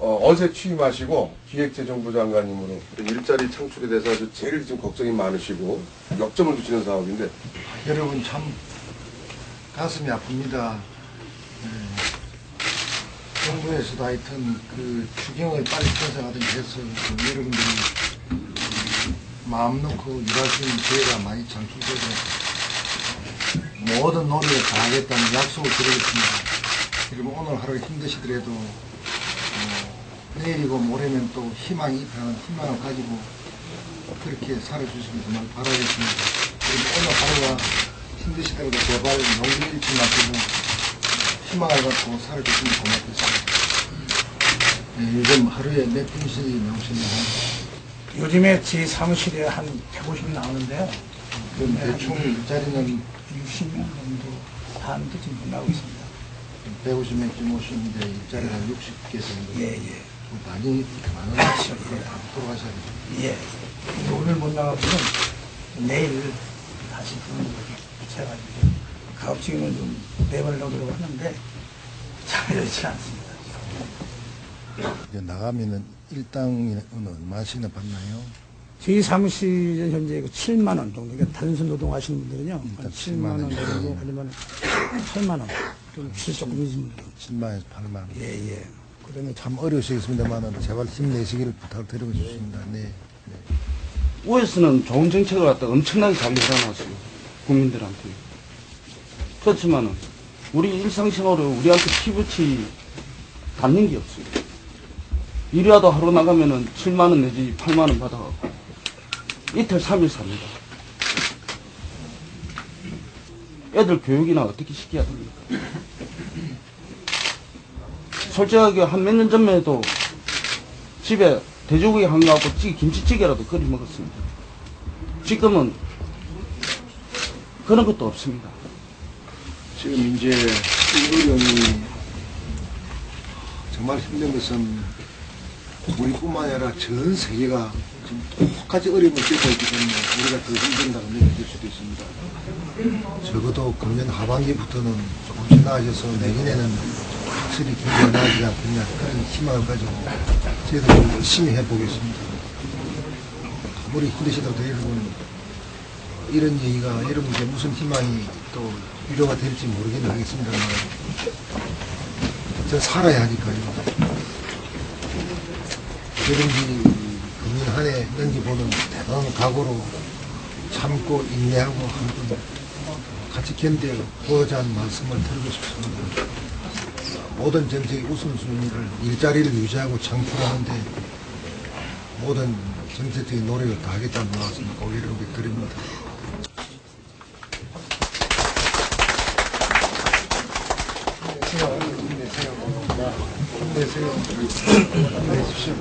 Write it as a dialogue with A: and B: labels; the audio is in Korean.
A: 어, 제 취임하시고 기획재정부 장관님으로 일자리 창출에 대해서 아주 제일 지금 걱정이 많으시고 역점을 두시는 사업인데
B: 여러분 참 가슴이 아픕니다. 네. 정부에서도 하여튼 그 추경을 빨리 편성하든지 해서 그 여러분들이 음, 마음 놓고 일할 수 있는 기회가 많이 창출되고 모든 노력을 다하겠다는 약속을 드리겠습니다. 그리고 오늘 하루 힘드시더라도 어, 내일이고 모레면 또 희망이 있다는 희망을 가지고 그렇게 살아주시길 정말 바라겠습니다. 오늘 하루가 힘드시더라도 제발 용기 잃지 마시고 희망을 갖고 살아주시면 고맙겠습니다. 네, 요즘 하루에 몇 분씩 나오시나요?
C: 요즘에 제 사무실에 한 150명 나오는데요.
B: 그럼 대충 일자리는
C: 60명 정도 하는데 지금 나오고 있습니다.
B: 150명쯤 오시는데 일자리가 60개 정도.
C: 예, 예.
B: 많이 많은 시간을 다 돌아가셔야죠.
C: 예. 근데 오늘 못 나가고는 내일 다시 부르는 거죠. 붙여가지고. 가업지기는 좀 내보려고 하는데 잘 되지 않습니다.
B: 이제 나가면은 일당은 얼마씩이나 받나요?
C: 저희 사무실은 현재 그 7만 원 정도, 그러니까 단순 노동하시는 분들은요,
B: 일단
C: 한
B: 7만
C: 7만 원
B: 원.
C: 내리고 아니면 8만 원, 좀 조금 분들은.
B: 7만에서 8만 원.
C: 예, 예. 그다음에
B: 참 어려우시겠습니다만 제발 힘내시기를 부탁드리고 싶습니다. 네.
D: 오에서는 좋은 정책을 갖다 엄청나게 잘 열어놨어요. 국민들한테. 그렇지만은, 우리 일상생활에 우리한테 피부치 닿는 게 없어요. 일이라도 하러 나가면은 7만원 내지 8만원 받아갖고, 이틀, 3일 삽니다. 애들 교육이나 어떻게 시켜야 됩니까? 솔직하게 한 몇 년 전만 해도 집에 돼지고기 한 거 갖고 찌, 김치찌개라도 끓여 먹었습니다. 지금은 그런 것도 없습니다.
B: 지금 이제 일거령이 정말 힘든 것은 우리뿐만 아니라 전 세계가 지금 똑같이 어려움을 겪고 있기 때문에 우리가 더 힘든다고 느낄 수도 있습니다. 적어도 금년 하반기부터는 조금씩 나아져서 내년에는 확실히 나아지지 않겠냐 그런 희망을 가지고 저희도 열심히 해보겠습니다. 아무리 힘드시더라도 여러분 이런 얘기가 여러분께 무슨 희망이 또 위로가 될지 모르겠는 하겠습니다만 저 살아야 하니까요. 여러분들이 금년 한 해 넘기보는 대단한 각오로 참고 인내하고 한번 같이 견뎌보자는 말씀을 드리고 싶습니다. 모든 정책의 우선순위를 일자리를 유지하고 창출하는데 모든 정책적인 노력을 다하겠다는 말씀을 꼭 여러분께 드립니다. 힘내세요. 힘내십시오.